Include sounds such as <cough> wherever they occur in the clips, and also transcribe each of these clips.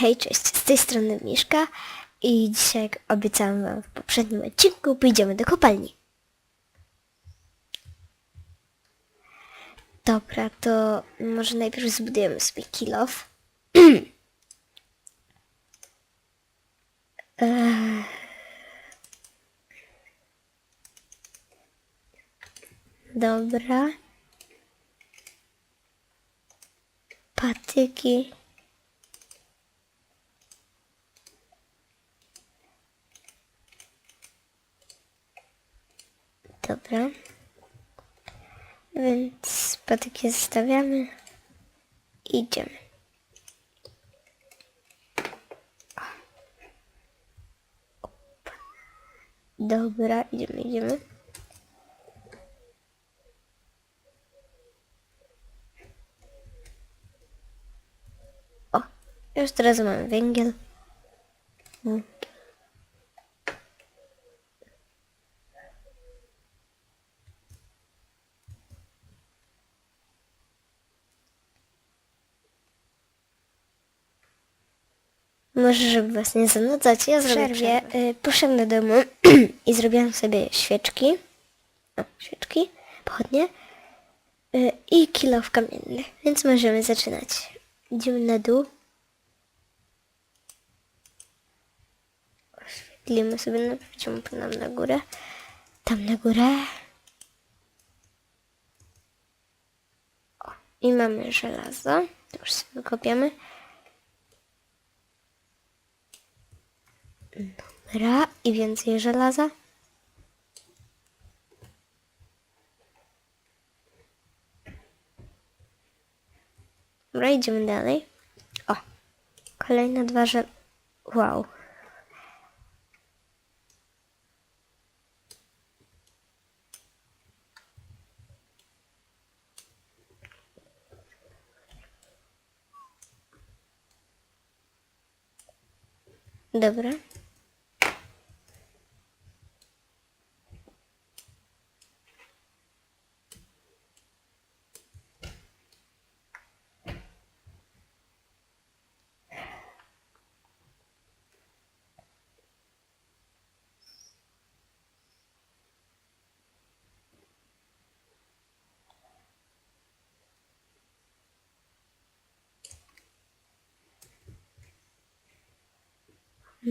Hej, cześć, z tej strony Miszka i dzisiaj, jak obiecałam wam w poprzednim odcinku, pójdziemy do kopalni. Dobra, to może najpierw zbudujemy sobie kilof. <clears throat> Dobra. Patyki. Dobra. Więc patyki zostawiamy. Idziemy. Dobra, idziemy, idziemy. O, już teraz mamy węgiel. Mm. Może, żeby was nie zanudzać, ja zrobię przerwie. Y, poszedłem do domu <clears throat> i zrobiłam sobie świeczki. O, świeczki, pochodnie. Y, I kilof kamienny, więc możemy zaczynać. Idziemy na dół. Oświetlimy sobie, no, idziemy nam na górę. Tam na górę. O, i mamy żelazo. To już sobie wykopiamy. Dobra, i więcej żelaza. Dobra, idziemy dalej. O, kolejne dwa żel... Wow. Dobra.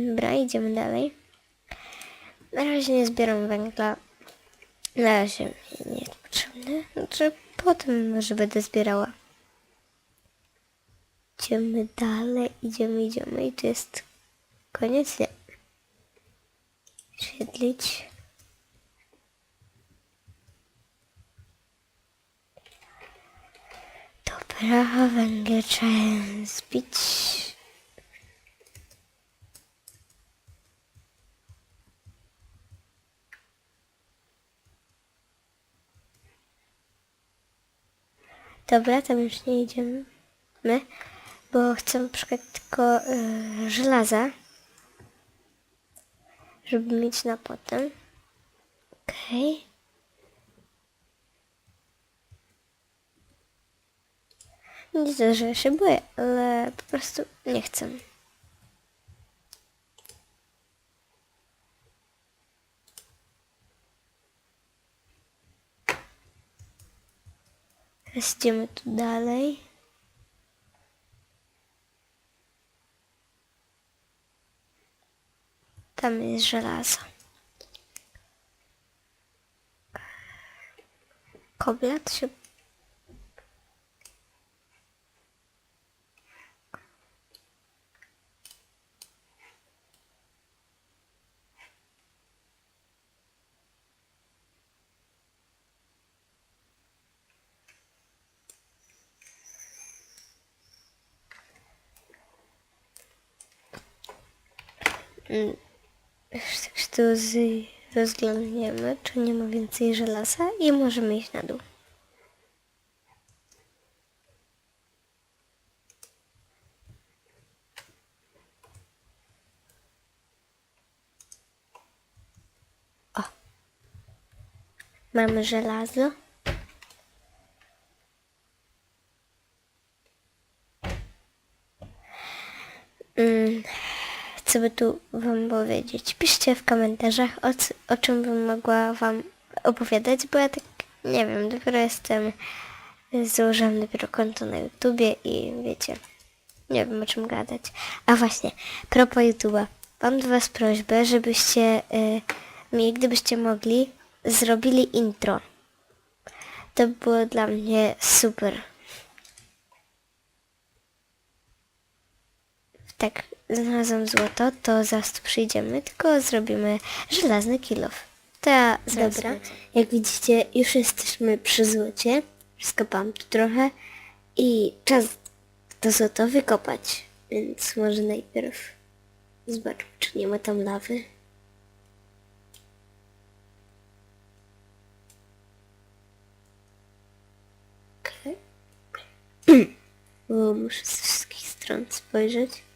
Dobra, idziemy dalej. Na razie nie zbieram węgla. Na razie nie jest potrzebny. Znaczy potem może będę zbierała. Idziemy dalej, idziemy, idziemy i to jest koniec, nie. Świetlić. Dobra, węgiel trzeba zbić. Dobra, tam już nie idziemy, my, bo chcę szukać tylko y, żelaza, żeby mieć na potem. Okej. Nie to, że się boję, ale po prostu nie chcę. Teraz idziemy tu dalej. Tam jest żelazo. Koblet się... Mm, tak tu z- rozglądniemy, czy nie ma więcej żelaza i możemy iść na dół. O. Mamy żelazo. Mm, co by tu wam powiedzieć? Piszcie w komentarzach, o, c- o czym bym mogła wam opowiadać, bo ja tak nie wiem, dopiero jestem, założyłam dopiero konto na YouTubie i wiecie, nie wiem o czym gadać. A właśnie, propos YouTube'a, mam do was prośbę, żebyście y, mi, gdybyście mogli, zrobili intro. To by było dla mnie super. Tak, znalazłam złoto, to zaraz tu przyjdziemy, tylko zrobimy żelazny kilof. To ja zaraz Dobra. wrócę. Jak widzicie, już jesteśmy przy złocie. Skopałam tu trochę i czas to złoto wykopać. Więc może najpierw zobaczmy, czy nie ma tam lawy. Okej. <clears throat> Bo muszę z wszystkich stron spojrzeć.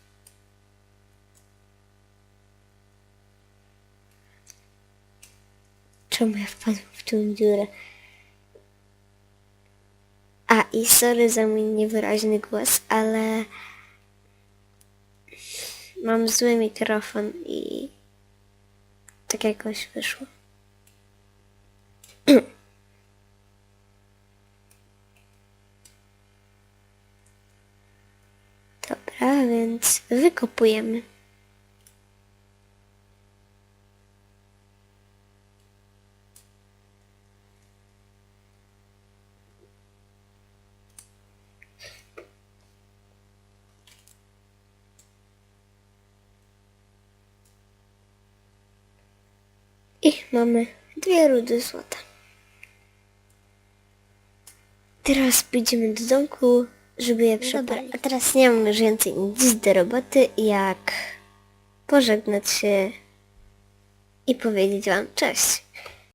Czemu ja wpadłam w tą dziurę? A i sorry za mój niewyraźny głos, ale mam zły mikrofon i tak jakoś wyszło. <clears throat> Dobra, więc wykopujemy. I mamy dwie rudy złota. Teraz pójdziemy do domku, żeby je przepalić. A teraz nie mam już więcej nic do roboty, jak pożegnać się i powiedzieć wam cześć.